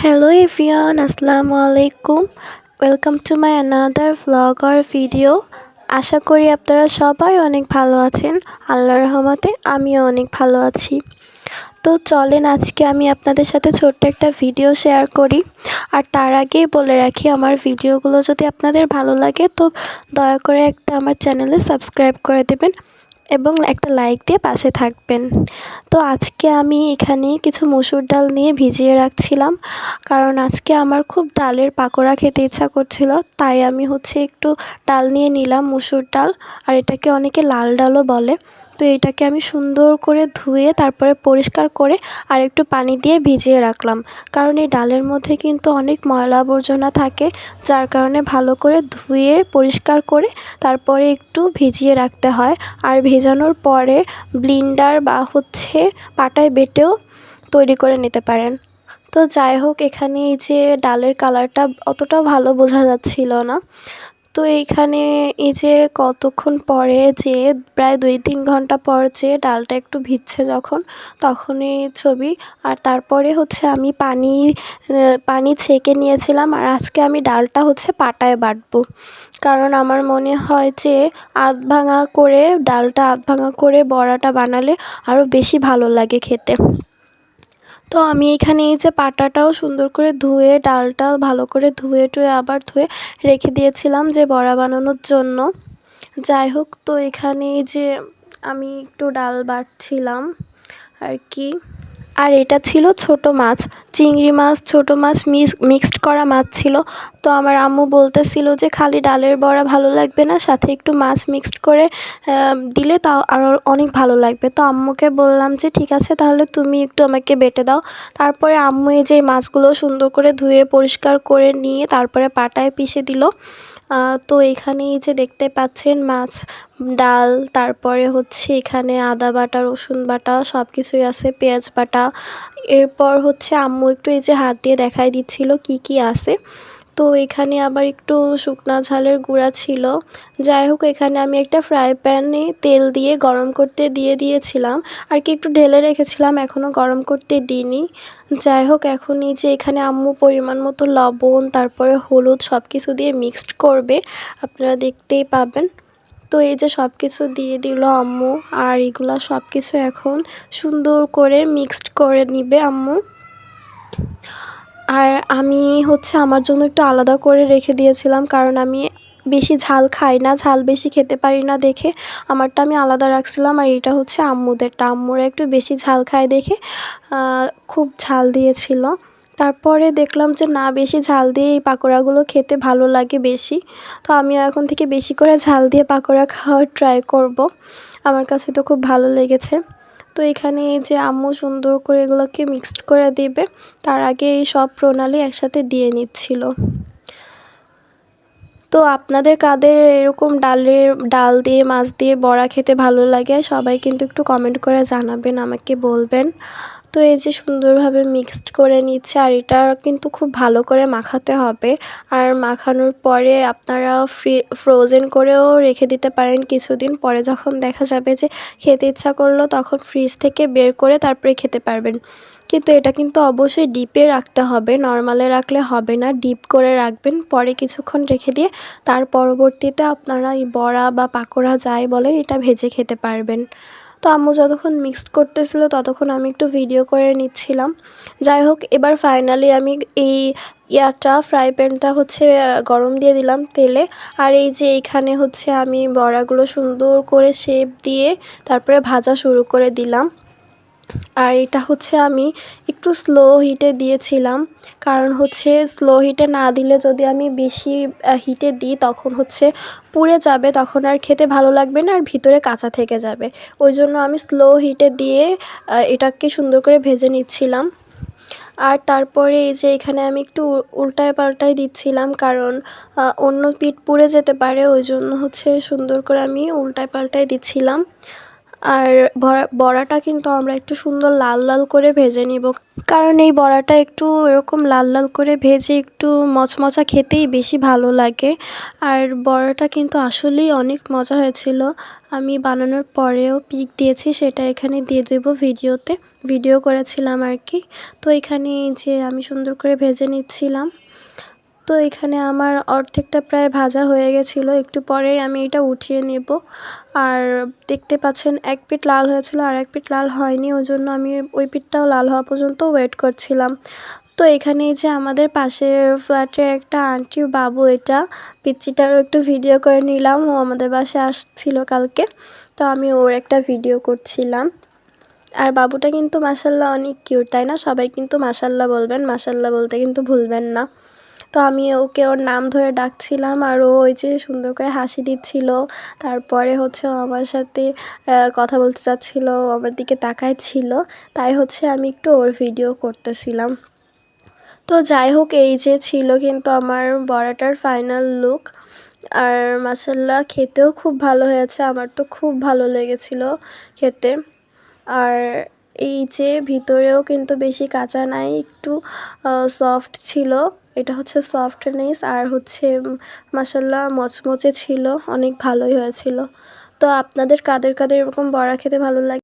Hello everyone আসসালামু আলাইকুম welcome to my another vlog R video আশা করি আপনারা সবাই অনেক ভালো আছেন। আল্লাহর রহমতে আমিও অনেক ভালো আছি। তো চলেন, আজকে আমি আপনাদের সাথে ছোট্ট একটা ভিডিও শেয়ার করি। আর তার আগেই বলে রাখি, আমার ভিডিওগুলো যদি আপনাদের ভালো লাগে, তো দয়া করে একটা আমার চ্যানেলে সাবস্ক্রাইব করে দেবেন। এবং একটা লাইক দিয়ে পাশে থাকবেন। তো আজকে আমি এখানে কিছু মসুর ডাল নিয়ে ভিজিয়ে রাখছিলাম, কারণ আজকে আমার খুব ডালের পাকোড়া খেতে ইচ্ছা করছিল, তাই আমি হচ্ছে একটু ডাল নিয়ে নিলাম মসুর ডাল, আর এটাকে অনেকে লাল ডালও বলে। তো এটাকে আমি সুন্দর করে ধুয়ে তারপরে পরিষ্কার করে আর একটু পানি দিয়ে ভিজিয়ে রাখলাম। কারণ এই ডালের মধ্যে কিন্তু অনেক ময়লা আবর্জনা থাকে, যার কারণে ভালো করে ধুয়ে পরিষ্কার করে তারপরে একটু ভিজিয়ে রাখতে হয়। আর ভেজানোর পরে ব্লিন্ডার বা হচ্ছে পাটায় বেটেও তৈরি করে নিতে পারেন। তো যাই হোক, এখানে এই যে ডালের কালারটা অতটাও ভালো বোঝা যাচ্ছিল না। তো এইখানে এই যে কতক্ষণ পরে যে প্রায় দুই তিন ঘণ্টা পর যে ডালটা একটু ভিজছে যখন, তখনই ছবি। আর তারপরে হচ্ছে আমি পানি পানি ছেঁকে নিয়েছিলাম আর আজকে আমি ডালটা হচ্ছে পাটায় বাটবো। কারণ আমার মনে হয় যে আধ ভাঙা করে, ডালটা আধ ভাঙা করে বড়াটা বানালে আরও বেশি ভালো লাগে খেতে। তো আমি এখানে এই যে পাটাটাও সুন্দর করে ধুয়ে ডালটা ভালো করে ধুয়ে টুয়ে আবার ধুয়ে রেখে দিয়েছিলাম যে বড়া বানানোর জন্য। যাই হোক, তো এখানে যে আমি একটু ডাল বাটছিলাম আর কি। আর এটা ছিল ছোট মাছ। চিংড়ি মাছ, ছোট মাছ মিক্সড করা মাছ ছিল। তো আমার আম্মু বলতেছিল যে, খালি ডালের বড়া ভালো লাগবে না, সাথে একটু মাছ মিক্সড করে দিলে তাও আরও অনেক ভালো লাগবে। তো আম্মুকে বললাম যে, ঠিক আছে, তাহলে তুমি একটু আমাকে বেটে দাও। তারপরে আম্মু এই যে মাছগুলো সুন্দর করে ধুয়ে পরিষ্কার করে নিয়ে তারপরে পাটায় পিষে দিল। তো এখানেই যে দেখতে পাচ্ছেন মাছ, ডাল, তারপরে হচ্ছে এখানে আদা বাটা, রসুন বাটা সব কিছুই আছে, পেঁয়াজ বাটা। এরপর হচ্ছে আম্মু একটু এই যে হাত দিয়ে দেখাই দিচ্ছিল কি কি আছে। তো এখানে আবার একটু শুকনা ঝালের গুঁড়া ছিল। যাই হোক, এখানে আমি একটা ফ্রাই প্যানে তেল দিয়ে গরম করতে দিয়ে দিয়েছিলাম। আর কি একটু ঢেলে রেখেছিলাম এখনও গরম করতে দিইনি। যাই হোক, এখন এই যে এখানে আম্মু পরিমাণ মতো লবণ, তারপরে হলুদ সব কিছু দিয়ে মিক্সড করবে, আপনারা দেখতেই পাবেন। তো এই যে সব কিছু দিয়ে দিল আম্মু, আর এগুলো সব কিছু এখন সুন্দর করে মিক্সড করে নিবে আম্মু। আর আমি হচ্ছে আমার জন্য একটু আলাদা করে রেখে দিয়েছিলাম, কারণ আমি বেশি ঝাল খাই না, ঝাল বেশি খেতে পারি না দেখে। আমারটা আমি আলাদা রাখছিলাম আর এটা হচ্ছে আম্মুদেরটা। আম্মুরা একটু বেশি ঝাল খায় দেখে খুব ঝাল দিয়েছিল। তারপরে দেখলাম যে না, বেশি ঝাল দিয়ে এই পাকোড়াগুলো খেতে ভালো লাগে বেশি। তো আমিও এখন থেকে বেশি করে ঝাল দিয়ে পাকোড়া খাওয়ার ট্রাই করব। আমার কাছে তো খুব ভালো লেগেছে। তো এখানে এই যে আম্মু সুন্দর করে এগুলোকে মিক্সড করে দেবে, তার আগে এই সব প্রণালী একসাথে দিয়ে নিচ্ছিল। তো আপনাদের কাদের এরকম ডালের, ডাল দিয়ে, মাছ দিয়ে বড়া খেতে ভালো লাগে, সবাই কিন্তু একটু কমেন্ট করে জানাবেন, আমাকে বলবেন। তো এই যে সুন্দরভাবে মিক্সড করে নিচ্ছে আর এটা কিন্তু খুব ভালো করে মাখাতে হবে। আর মাখানোর পরে আপনারা ফ্রি ফ্রোজেন করেও রেখে দিতে পারেন কিছুদিন। পরে যখন দেখা যাবে যে খেতে ইচ্ছা করল তখন ফ্রিজ থেকে বের করে তারপরে খেতে পারবেন। কিন্তু এটা কিন্তু অবশ্যই ডিপে রাখতে হবে। নর্মালে রাখলে হবে না। ডিপ করে রাখবেন। পরে কিছুক্ষণ রেখে দিয়ে তার পরবর্তীতে আপনারা এই বড়া বা পাকোড়া যাই বলে এটা ভেজে খেতে পারবেন। তো আম্মু যতক্ষণ মিক্সড করতেছিল, ততক্ষণ আমি একটু ভিডিও করে নিচ্ছিলাম। যাই হোক, এবার ফাইনালি আমি এই ইয়াটা ফ্রাই প্যানটা হচ্ছে গরম দিয়ে দিলাম তেলে। আর এই যে এইখানে হচ্ছে আমি বড়াগুলো সুন্দর করে শেপ দিয়ে তারপরে ভাজা শুরু করে দিলাম। আর এটা হচ্ছে আমি একটু স্লো হিটে দিয়েছিলাম। কারণ হচ্ছে স্লো হিটে না দিলে যদি আমি বেশি হিটে দিই তখন হচ্ছে পুড়ে যাবে, তখন আর খেতে ভালো লাগবে না আর ভিতরে কাঁচা থেকে যাবে। ওই জন্য আমি স্লো হিটে দিয়ে এটাকে সুন্দর করে ভেজে নিচ্ছিলাম। আর তারপরে এই যে এখানে আমি একটু উল্টায় পাল্টায় দিচ্ছিলাম কারণ অন্য পিঠ পুড়ে যেতে পারে, ওই জন্য হচ্ছে সুন্দর করে আমি উল্টায় পাল্টায় দিচ্ছিলাম। আর বড়া, বড়াটা কিন্তু আমরা একটু সুন্দর লাল লাল করে ভেজে নিব। কারণ এই বড়াটা একটু এরকম লাল লাল করে ভেজে একটু মচমচা খেতেই বেশি ভালো লাগে। আর বড়াটা কিন্তু আসলেই অনেক মজা হয়েছিল। আমি বানানোর পরেও পিক দিয়েছি, সেটা এখানে দিয়ে দেবো ভিডিওতে। ভিডিও করেছিলাম আর কি। তো এখানে যে আমি সুন্দর করে ভেজে নিচ্ছিলাম। তো এখানে আমার অর্ধেকটা প্রায় ভাজা হয়ে গেছিল। একটু পরেই আমি এটা উঠিয়ে নেব। আর দেখতে পাচ্ছেন, এক পিঠ লাল হয়েছিল আর এক পিঠ লাল হয়নি ওই জন্য আমি ওই পিঠটাও লাল হওয়া পর্যন্ত ওয়েট করছিলাম। তো এখানে যে আমাদের পাশের ফ্ল্যাটে একটা আন্টির বাবু, এটা পিচ্চিটারও একটু ভিডিও করে নিলাম, ও আমাদের বাসায় আসছিল কালকে। তো আমি ওর একটা ভিডিও করছিলাম। আর বাবুটা কিন্তু মাসাল্লাহ অনেক কিউট, তাই না? সবাই কিন্তু মাসাল্লাহ বলবেন মাসাল্লাহ বলতে কিন্তু ভুলবেন না। তো আমি ওকে ওর নাম ধরে ডাকছিলাম আর ও ওই যে সুন্দর করে হাসি দিচ্ছিল। তারপরে হচ্ছে আমার সাথে কথা বলতে চাচ্ছিল আমার দিকে তাকায় ছিল তাই হচ্ছে আমি একটু ওর ভিডিও করতেছিলাম। তো যাই হোক, এই যে ছিল কিন্তু আমার বড়াটার ফাইনাল লুক আর মাসাল্লাহ খেতেও খুব ভালো হয়েছে। আমার তো খুব ভালো লেগেছিল খেতে। আর এই যে ভিতরেও কিন্তু বেশি কাঁচা নাই, একটু সফট ছিল। এটা হচ্ছে সফটনেস আর হচ্ছে মাসাল্লাহ মচমচে ছিল, অনেক ভালোই হয়েছিল। তো আপনাদের কাদের কাদের এরকম বড়া খেতে ভালো লাগে?